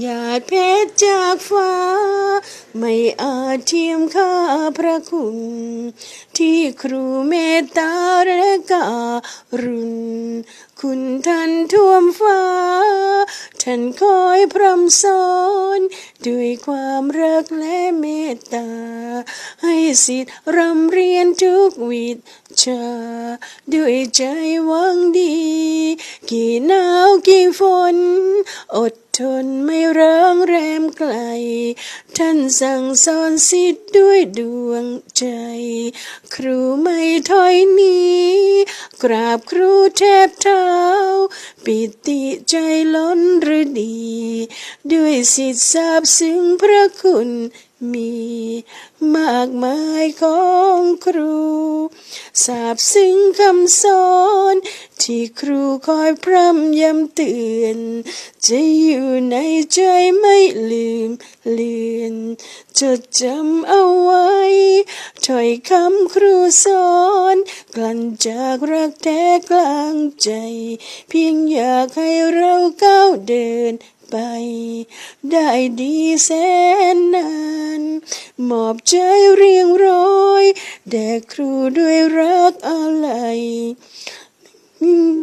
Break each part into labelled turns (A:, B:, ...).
A: หยาดเพชรจากฟ้า ไม่อาจเทียมค่าพระคุณ ที่ครูเมตตาและการุณ คุณท่านท่วมฟ้า ท่านคอยพร่ำสอน ด้วยความรักและเมตตา ให้สิทธิ์รำเรียนท กวิชาด้วยใจหวังดี กี่หนาวกี่ฝน อดทนไม่ร้างแรมไกล ท่านสั่งสอนสิทธิ์ด้วยดวงใจ ครูไม่ถอยหนีกราบครูแทบเท้า ปิติใจล้นหรือดี ด้วยสิทธิทราบซึ้งพระคุณ มีมากมายของครูทราบซึ้งคำสอนที่ครูคอยพร่ำย้ำเตือน จะอยู่ในใจไม่ลืมเลือนจดจำเอาไว้ ถ้อยคำครูสอน กลั่นจากรักแท้กลางใจ เพียงอยากให้เราก้าวเดิน ไป ได้ดีแสนนานมอบใจเรียงร้อยแด่ครูด้วยรักอะไร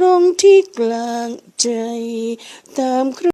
A: ลงที่กลางใจตามครู